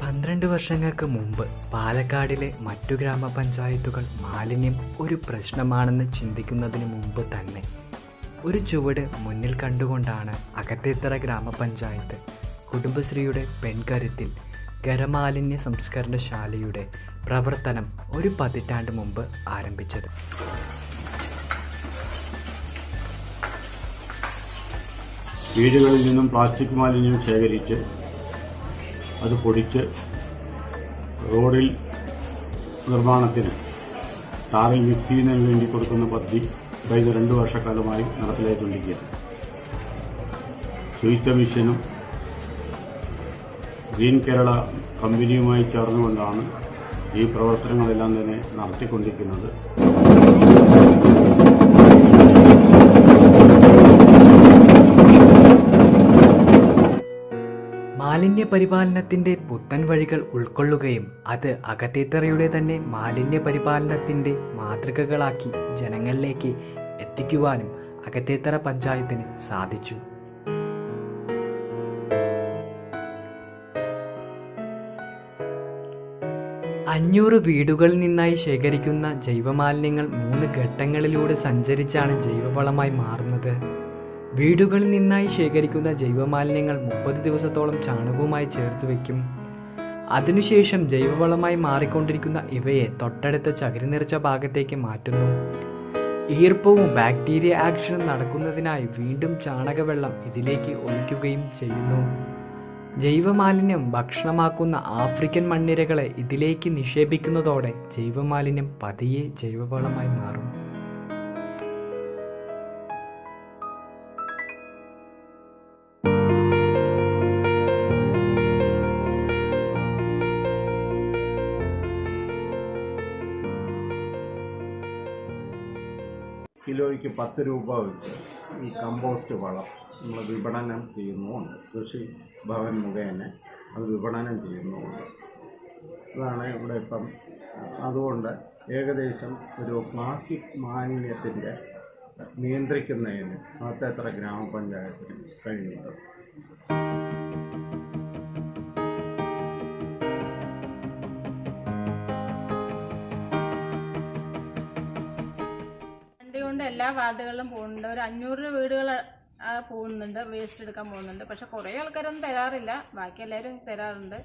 പന്ത്രണ്ട് വർഷങ്ങൾക്ക് മുമ്പ് പാലക്കാടിലെ മറ്റു ഗ്രാമപഞ്ചായത്തുകൾ മാലിന്യം ഒരു പ്രശ്നമാണെന്ന് ചിന്തിക്കുന്നതിന് മുമ്പ് തന്നെ. ഒരു ചുവട് മുന്നിൽ കണ്ടുകൊണ്ടാണ് അകത്തേത്തറ ഗ്രാമപഞ്ചായത്ത് കുടുംബശ്രീയുടെ പെൺകരുത്തിൽ ഖരമാലിന്യ സംസ്കരണശാലയുടെ പ്രവർത്തനം ഒരു പതിറ്റാണ്ട് മുമ്പ് ആരംഭിച്ചത്. വീടുകളിൽ നിന്നും പ്ലാസ്റ്റിക് മാലിന്യം ശേഖരിച്ച് അത് പൊടിച്ച് റോഡിൽ നിർമ്മാണത്തിന് ടാറിൽ മിക്സ് ചെയ്യുന്നതിന് വേണ്ടി കൊടുക്കുന്ന പദ്ധതി കഴിഞ്ഞ രണ്ട് വർഷക്കാലമായി നടപ്പിലായിക്കൊണ്ടിരിക്കുകയാണ്. ശുചിത്വ മിഷനും ഗ്രീൻ കേരള കമ്പനിയുമായി ചേർന്നുകൊണ്ടാണ് ഈ പ്രവർത്തനങ്ങളെല്ലാം തന്നെ നടത്തിക്കൊണ്ടിരിക്കുന്നത്. മാലിന്യ പരിപാലനത്തിന്റെ പുത്തൻ വഴികൾ ഉൾക്കൊള്ളുകയും അത് അകത്തേത്തറയുടെ തന്നെ മാലിന്യ പരിപാലനത്തിന്റെ മാതൃകകളാക്കി ജനങ്ങളിലേക്ക് എത്തിക്കുവാനും അകത്തേത്തറ പഞ്ചായത്തിന് സാധിച്ചു. അഞ്ഞൂറ് വീടുകളിൽ നിന്നായി ശേഖരിക്കുന്ന ജൈവമാലിന്യങ്ങൾ മൂന്ന് ഘട്ടങ്ങളിലൂടെ സഞ്ചരിച്ചാണ് ജൈവവളമായി മാറുന്നത്. വീടുകളിൽ നിന്നായി ശേഖരിക്കുന്ന ജൈവമാലിന്യങ്ങൾ മുപ്പത് ദിവസത്തോളം ചാണകവുമായി ചേർത്ത് വയ്ക്കും. അതിനുശേഷം ജൈവവളമായി മാറിക്കൊണ്ടിരിക്കുന്ന ഇവയെ തൊട്ടടുത്ത ചകിരി നിറച്ച ഭാഗത്തേക്ക് മാറ്റുന്നു. ഈർപ്പവും ബാക്ടീരിയ ആക്ഷനും നടക്കുന്നതിനായി വീണ്ടും ചാണകവെള്ളം ഇതിലേക്ക് ഒഴിക്കുകയും ചെയ്യുന്നു. ജൈവമാലിന്യം ഭക്ഷണമാക്കുന്ന ആഫ്രിക്കൻ മണ്ണിരകളെ ഇതിലേക്ക് നിക്ഷേപിക്കുന്നതോടെ ജൈവമാലിന്യം പതിയെ ജൈവവളമായി മാറും. കിലോയ്ക്ക് പത്ത് രൂപ വെച്ച് ഈ കമ്പോസ്റ്റ് വളം നമ്മൾ വിപണനം ചെയ്യുന്നുമുണ്ട് കൃഷി ഭവൻ മുഖേന അത് വിപണനം ചെയ്യുന്നുമുണ്ട് അതാണ് ഇവിടെ ഇപ്പം അതുകൊണ്ട് ഏകദേശം ഒരു പ്ലാസ്റ്റിക് മാലിന്യത്തിന്റെ നിയന്ത്രിക്കുന്നതിന് അകത്തേത്ര ഗ്രാമപഞ്ചായത്തിന് കഴിയുന്നുണ്ട് കൊണ്ട് എല്ലാ വാർഡുകളിലും പോകുന്നുണ്ട്. ഒരു അഞ്ഞൂറ് വീടുകൾ പോകുന്നുണ്ട്. വേസ്റ്റ് എടുക്കാൻ പോകുന്നുണ്ട്. പക്ഷെ കുറേ ആൾക്കാരൊന്നും തരാറില്ല. ബാക്കി എല്ലാവരും തരാറുണ്ട്.